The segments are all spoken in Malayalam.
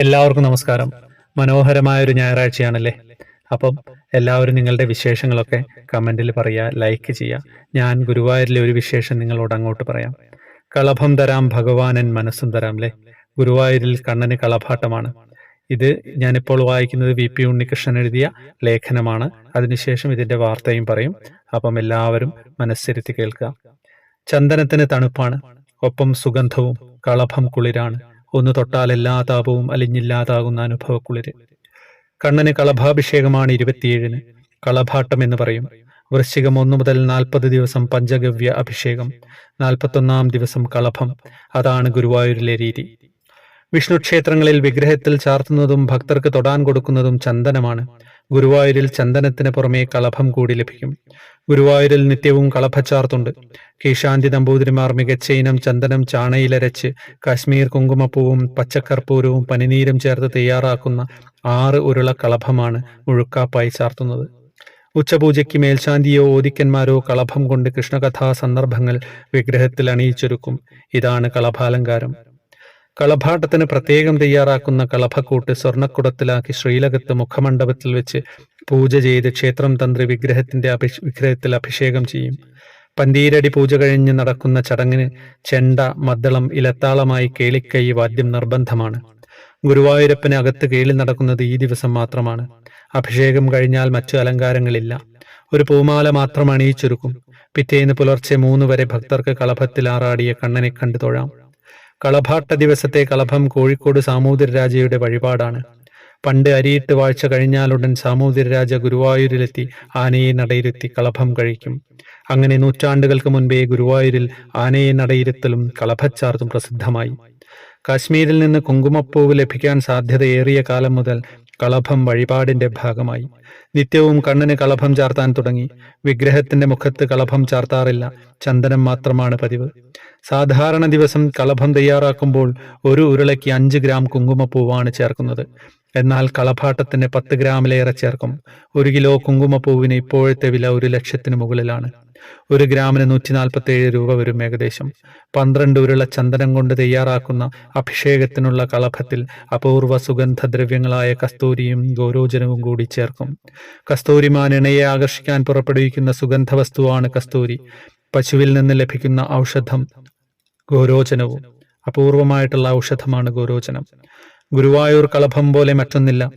എല്ലാവർക്കും നമസ്കാരം. മനോഹരമായ ഒരു ഞായറാഴ്ചയാണല്ലേ? അപ്പം എല്ലാവരും നിങ്ങളുടെ വിശേഷങ്ങളൊക്കെ കമന്റിൽ പറയുക ലൈക്ക് ചെയ്യുക ഞാൻ ഗുരുവായൂരിലെ ഒരു വിശേഷം നിങ്ങളോട് അങ്ങോട്ട് പറയാം. കളഭം തരാം ഭഗവാനൻ മനസ്സും തരാം അല്ലേ ഗുരുവായൂരിൽ കണ്ണന് കളഭാട്ടമാണ്. ഇത് ഞാനിപ്പോൾ വായിക്കുന്നത് വി പി ഉണ്ണികൃഷ്ണൻ എഴുതിയ ലേഖനമാണ്. അതിനുശേഷം ഇതിന്റെ വാർത്തയും പറയും. അപ്പം എല്ലാവരും മനസ്സിരുത്തി കേൾക്കുക ചന്ദനത്തിന് തണുപ്പാണ്. ഒപ്പം സുഗന്ധവും കളഭം കുളിരാണ്. ഒന്ന് തൊട്ടാൽ എല്ലാ താപവും അലിഞ്ഞില്ലാതാകുന്ന അനുഭവക്കുളിര് കണ്ണന് കളഭാഭിഷേകമാണ് ഇരുപത്തിയേഴിന്. കളഭാട്ടം എന്ന് പറയും. വൃശ്ചികം ഒന്നു മുതൽ നാൽപ്പത് ദിവസം പഞ്ചഗവ്യ അഭിഷേകം. നാൽപ്പത്തൊന്നാം ദിവസം കളഭം. അതാണ് ഗുരുവായൂരിലെ രീതി. വിഷ്ണു ക്ഷേത്രങ്ങളിൽ വിഗ്രഹത്തിൽ ചാർത്തുന്നതും ഭക്തർക്ക് തൊടാൻ കൊടുക്കുന്നതും ചന്ദനമാണ്. ഗുരുവായൂരിൽ ചന്ദനത്തിന് പുറമേ കളഭം കൂടി ലഭിക്കും. ഗുരുവായൂരിൽ നിത്യവും കളഭച്ചാർത്തുണ്ട്. കീശാന്തി നമ്പൂതിരിമാർ മികച്ച ഇനം ചന്ദനം ചാണയിലരച്ച് കാശ്മീർ കുങ്കുമപ്പൂവും പച്ചക്കർപ്പൂരവും പനിനീരും ചേർത്ത് തയ്യാറാക്കുന്ന ആറ് ഉരുള കളഭമാണ് മുഴുക്കാപ്പായി ചാർത്തുന്നത്. ഉച്ചപൂജയ്ക്ക് മേൽശാന്തിയോ ഓദിക്കന്മാരോ കളഭം കൊണ്ട് കൃഷ്ണകഥാ സന്ദർഭങ്ങൾ വിഗ്രഹത്തിൽ അണിയിച്ചൊരുക്കും. ഇതാണ് കളഭാലങ്കാരം. കളഭാട്ടത്തിന് പ്രത്യേകം തയ്യാറാക്കുന്ന കളഭക്കൂട്ട് സ്വർണക്കുടത്തിലാക്കി ശ്രീലകത്ത് മുഖമണ്ഡപത്തിൽ വെച്ച് പൂജ ചെയ്ത് ക്ഷേത്രം തന്ത്രി വിഗ്രഹത്തിന്റെ അഭിഷ് വിഗ്രഹത്തിൽ അഭിഷേകം ചെയ്യും. പന്തീരടി പൂജ കഴിഞ്ഞ് നടക്കുന്ന ചടങ്ങിന് ചെണ്ട മദ്ദളം ഇലത്താളമായി കേളിക്കൈ വാദ്യം നിർബന്ധമാണ്. ഗുരുവായൂരപ്പന് അകത്ത് കേളി നടക്കുന്നത് ഈ ദിവസം മാത്രമാണ്. അഭിഷേകം കഴിഞ്ഞാൽ മറ്റു അലങ്കാരങ്ങളില്ല. ഒരു പൂമാല മാത്രം അണിയിച്ചൊരുക്കും. പിറ്റേന്ന് പുലർച്ചെ മൂന്ന് വരെ ഭക്തർക്ക് കളഭത്തിൽ ആറാടിയ കണ്ണനെ കണ്ടു തൊഴാം. കളഭാട്ട ദിവസത്തെ കളഭം കോഴിക്കോട് സാമൂതിരരാജയുടെ വഴിപാടാണ്. പണ്ട് അരിയിട്ട് വാഴ്ച കഴിഞ്ഞാലുടൻ സാമൂതിരരാജ ഗുരുവായൂരിലെത്തി ആനയെ നടയിരുത്തി കളഭം കഴിക്കും. അങ്ങനെ നൂറ്റാണ്ടുകൾക്ക് മുൻപേ ഗുരുവായൂരിൽ ആനയെ നടയിരുത്തലും കളഭച്ചാർത്തും പ്രസിദ്ധമായി. കാശ്മീരിൽ നിന്ന് കുങ്കുമപ്പൂവ് ലഭിക്കാൻ സാധ്യതയേറിയ കാലം മുതൽ കളഭം വഴിപാടിന്റെ ഭാഗമായി. നിത്യവും കണ്ണിന് കളഭം ചാർത്താൻ തുടങ്ങി. വിഗ്രഹത്തിന്റെ മുഖത്ത് കളഭം ചാർത്താറില്ല. ചന്ദനം മാത്രമാണ് പതിവ്. സാധാരണ ദിവസം കളഭം തയ്യാറാക്കുമ്പോൾ ഒരു ഉരുളയ്ക്ക് അഞ്ച് ഗ്രാം കുങ്കുമപ്പൂവാണ് ചേർക്കുന്നത്. എന്നാൽ കളഭാട്ടത്തിന് പത്ത് ഗ്രാമിലേറെ ചേർക്കും. ഒരു കിലോ കുങ്കുമപ്പൂവിന് ഇപ്പോഴത്തെ വില ഒരു ലക്ഷത്തിന് മുകളിലാണ്. ഒരു ഗ്രാമിന് നൂറ്റി നാൽപ്പത്തി ഏഴ് രൂപ വരും ഏകദേശം. പന്ത്രണ്ട് ഉരുള ചന്ദനം കൊണ്ട് തയ്യാറാക്കുന്ന അഭിഷേകത്തിനുള്ള കളഭത്തിൽ അപൂർവ സുഗന്ധദ്രവ്യങ്ങളായ കസ്തൂരിയും ഗൗരോജനവും കൂടി ചേർക്കും. കസ്തൂരിമാൻ ഇണയെ ആകർഷിക്കാൻ പുറപ്പെടുവിക്കുന്ന സുഗന്ധ വസ്തുവാണ് കസ്തൂരി. പശുവിൽ നിന്ന് ലഭിക്കുന്ന ഔഷധം ഗൗരോചനവും അപൂർവമായിട്ടുള്ള ഔഷധമാണ് ഗോരോചനം ഗുരുവായൂർ കളഭം പോലെ മറ്റൊന്നില്ല.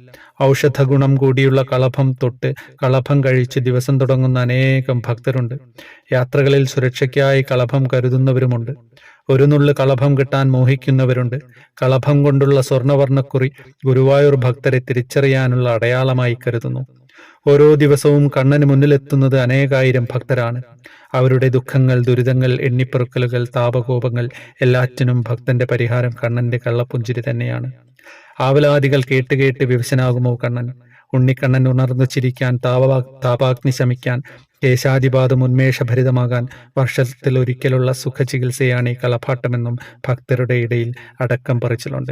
ഔഷധ ഗുണം കൂടിയുള്ള കളഭം തൊട്ട് കളഭം കഴിച്ച് ദിവസം തുടങ്ങുന്ന അനേകം ഭക്തരുണ്ട്. യാത്രകളിൽ സുരക്ഷയ്ക്കായി കളഭം കരുതുന്നവരുമുണ്ട്. ഒരു നുള്ളു കളഭം കിട്ടാൻ മോഹിക്കുന്നവരുണ്ട്. കളഭം കൊണ്ടുള്ള സ്വർണവർണക്കുറി ഗുരുവായൂർ ഭക്തരെ തിരിച്ചറിയാനുള്ള അടയാളമായി കരുതുന്നു. ഓരോ ദിവസവും കണ്ണന് മുന്നിലെത്തുന്നത് അനേകായിരം ഭക്തരാണ്. അവരുടെ ദുഃഖങ്ങൾ ദുരിതങ്ങൾ എണ്ണിപ്പെറുക്കലുകൾ താപകോപങ്ങൾ എല്ലാറ്റിനും ഭക്തന്റെ പരിഹാരം കണ്ണന്റെ കള്ളപ്പുഞ്ചിരി തന്നെയാണ്. ആവലാദികൾ കേട്ട് കേട്ട് വിവശനാകുമോ കണ്ണൻ? ഉണ്ണിക്കണ്ണൻ ഉണർന്നു ചിരിക്കാൻ താപ താപാഗ്നി ശമിക്കാൻ കേശാതിപാതം ഉന്മേഷഭരിതമാകാൻ വർഷത്തിൽ ഒരിക്കലുള്ള സുഖചികിത്സയാണ് ഈ കളഭാട്ടമെന്നും ഭക്തരുടെ ഇടയിൽ അടക്കം പറിച്ചിലുണ്ട്.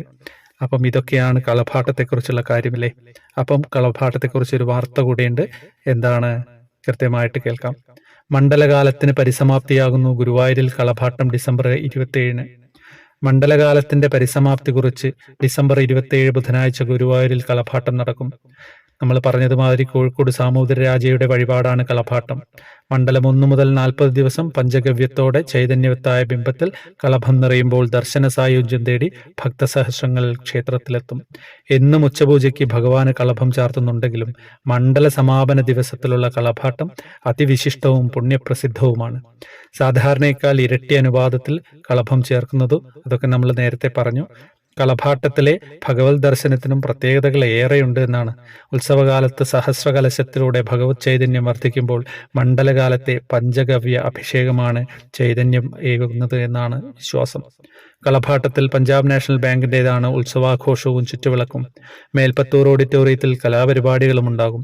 അപ്പം ഇതൊക്കെയാണ് കളഭാട്ടത്തെക്കുറിച്ചുള്ള കാര്യമില്ലേ? അപ്പം കളഭാട്ടത്തെക്കുറിച്ച് ഒരു വാർത്ത കൂടിയുണ്ട്. എന്താണ്? കൃത്യമായിട്ട് കേൾക്കാം. മണ്ഡലകാലത്തിന് പരിസമാപ്തിയാകുന്നു ഗുരുവായൂരിൽ കളഭാട്ടം ഡിസംബർ ഇരുപത്തിയേഴിന് മണ്ഡലകാലത്തിന്റെ പരിസമാപ്തി കുറിച്ച് ഡിസംബർ ഇരുപത്തിയേഴ് ബുധനാഴ്ച ഗുരുവായൂരിൽ കളഭാട്ടം നടക്കും. നമ്മൾ പറഞ്ഞതുമാതിരി കോഴിക്കോട് സാമൂതിര രാജയുടെ വഴിപാടാണ് കളഭാട്ടം മണ്ഡലം ഒന്നു മുതൽ നാൽപ്പത് ദിവസം പഞ്ചഗവ്യത്തോടെ ചൈതന്യവത്തായ ബിംബത്തിൽ കളഭം നിറയുമ്പോൾ ദർശന സായുജ്യം തേടി ഭക്തസഹസ്രങ്ങൾ ക്ഷേത്രത്തിലെത്തും. എന്നും ഉച്ചപൂജയ്ക്ക് ഭഗവാന് കളഭം ചാർത്തുന്നുണ്ടെങ്കിലും മണ്ഡല സമാപന ദിവസത്തിലുള്ള കളഭാട്ടം അതിവിശിഷ്ടവും പുണ്യപ്രസിദ്ധവുമാണ്. സാധാരണയേക്കാൾ ഇരട്ടി അനുപാതത്തിൽ കളഭം ചേർക്കുന്നതും അതൊക്കെ നമ്മൾ നേരത്തെ പറഞ്ഞു. കളഭാട്ടത്തിലെ ഭഗവത് ദർശനത്തിനും പ്രത്യേകതകൾ ഏറെയുണ്ട് എന്നാണ്. ഉത്സവകാലത്ത് സഹസ്രകലശത്തിലൂടെ ഭഗവത് ചൈതന്യം വർദ്ധിക്കുമ്പോൾ മണ്ഡലകാലത്തെ പഞ്ചഗവ്യ അഭിഷേകമാണ് ചൈതന്യം ഏകുന്നത് എന്നാണ് വിശ്വാസം. കളഭാട്ടത്തിൽ പഞ്ചാബ് നാഷണൽ ബാങ്കിന്റെതാണ് ഉത്സവാഘോഷവും ചുറ്റുവിളക്കും. മേൽപ്പത്തൂർ ഓഡിറ്റോറിയത്തിൽ കലാപരിപാടികളും ഉണ്ടാകും.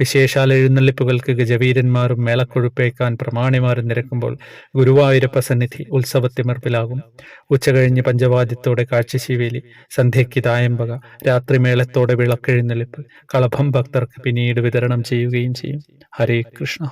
വിശേഷാൽ എഴുന്നള്ളിപ്പുകൾക്ക് ഗജവീരന്മാരും മേളക്കൊഴുപ്പേക്കാൻ പ്രമാണിമാരും നിരക്കുമ്പോൾ ഗുരുവായൂരപ്പ സന്നിധി ഉത്സവത്തിമർപ്പിലാകും ഉച്ചകഴിഞ്ഞ് പഞ്ചവാദ്യത്തോടെ കാഴ്ചശീവേലി. സന്ധ്യയ്ക്ക് തായമ്പക രാത്രിമേളത്തോടെ വിളക്കെഴുന്നള്ളിപ്പ് കളഭം ഭക്തർക്ക് പിന്നീട് വിതരണം ചെയ്യുകയും ചെയ്യും. ഹരേ കൃഷ്ണ.